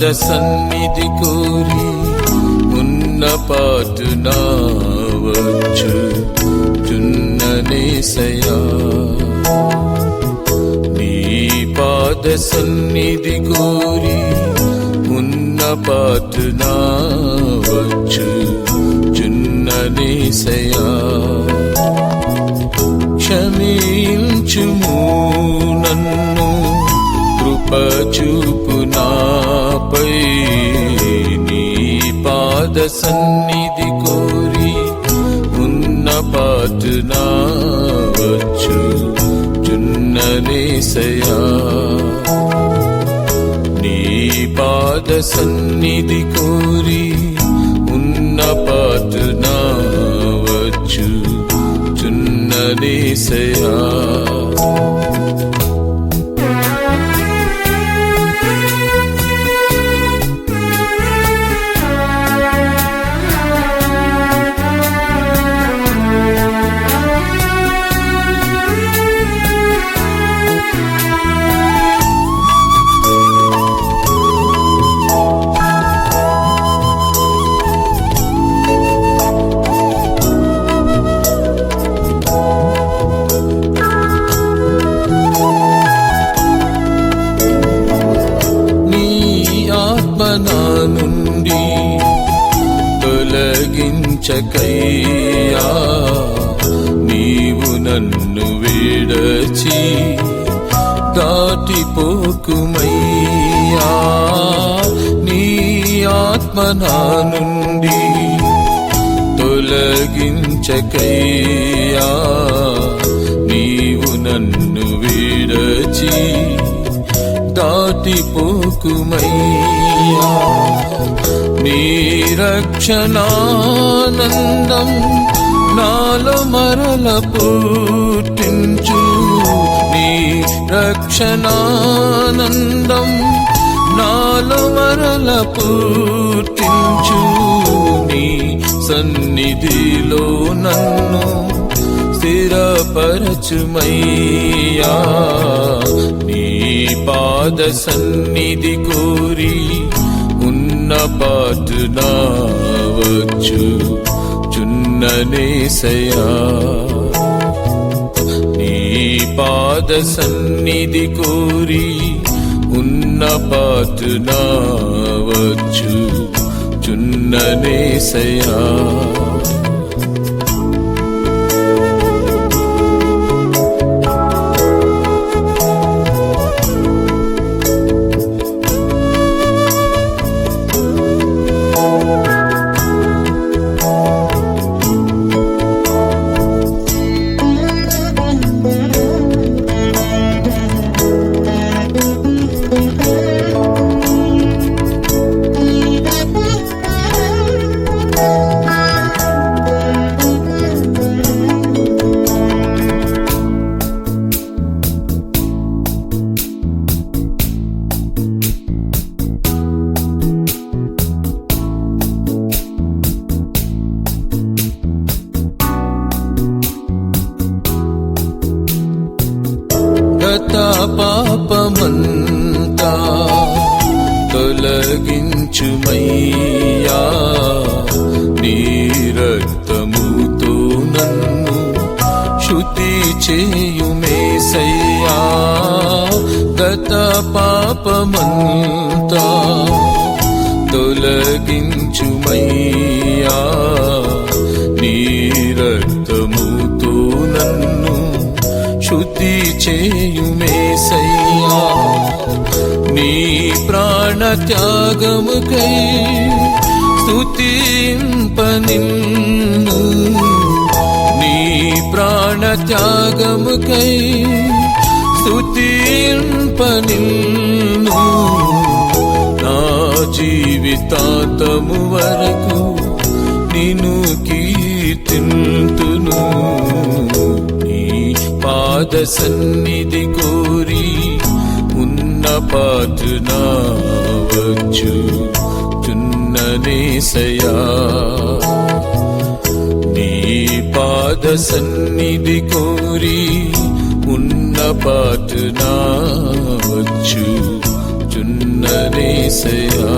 పాద సన్నిధి కోరి ఉన్న పాటు నావచ్చు చున్ననేసయా నీ పాద సన్నిధి కోరి ఉన్న పాటు నావచ్చు చున్ననేసయా క్షమించుము నన్ను కృపచూపు నాపై నీ పాద సన్నిధి కోరి ఉన్న పాటు నా వచ్చు చున్ననేసయా నీ పాద సన్నిధి కోరి ఉన్న పాటు నావచ్చు చున్ననేసయా నీ వేడచి దాటిపోకుమయ్యా నీ ఆత్మ నా నుండి తొలగించకయ్యా నీవు నన్ను వీడచి దాటిపోకుమయ్యా నీ రక్షణానందం నాలో మరల పుట్టించు. నీ రక్షణానందం నాలో మరల పూర్తించు నీ సన్నిధిలో నన్ను స్థిరపరచుమయ్యా. నీ పాద సన్నిధి కోరి ఉన్న పాటు నావచ్చు చున్ననేసయా నీ పాద సన్నిధి కోరి ఉన్న పాటు నావచ్చు చున్ననేసయా పాపమంతా తొలగించుమయ్యా. నీ రక్తముతో నన్ను శుద్ధి చేయుమేసయ్యా గత పాపమంతా తొలగించుమయ్యా. నీ రక్తముతో నన్ను శుతి చేయుమేసయ్యా త్యాగముకై స్తుతింప నిన్ను నీ ప్రాణ త్యాగముకై స్తుతింప నిన్ను నా జీవితాంతము వరకు నిను కీర్తింతును. నీ పాద సన్నిధి కోరి ఉన్న పాటు నావచ్చు చున్ననేసయా నీ పాద సన్నిధి కోరి ఉన్న పాటు నావచ్చు చున్ననేసయా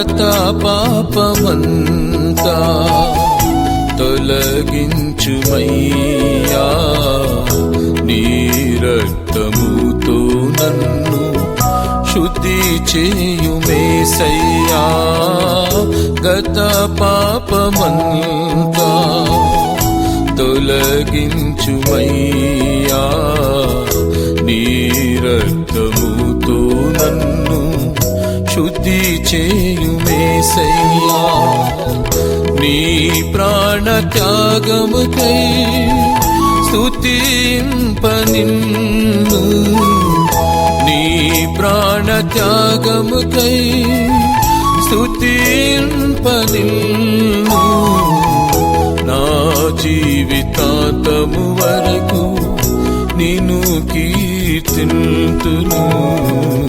గత పాపమంతా తొలగించుమయ్యా. నీ రక్తముతో నన్ను శుద్ధి చేయుమేసయ్యా గత పాపమంతా తొలగించుమయ్యా. నీ రక్తముతో నన్ను శుద్ధి చేయు చేయుమేసయ్యా నీ ప్రాణ త్యాగముకై స్తుతింప నిన్ను. నీ ప్రాణ త్యాగముకై స్తుతింప నిన్ను. నా జీవితాంతము వరకు నిన్ను కీర్తింతును. నీ పాద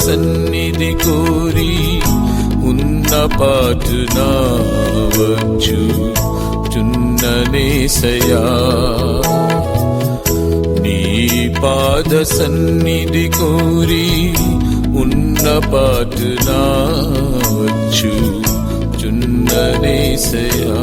సన్నిధి కోరి ఉన్న పాటున వచ్చు చున్ననేసయా నీ పాద సన్నిధి కోరి ఉన్న పాటున వచ్చు చున్ననేసయా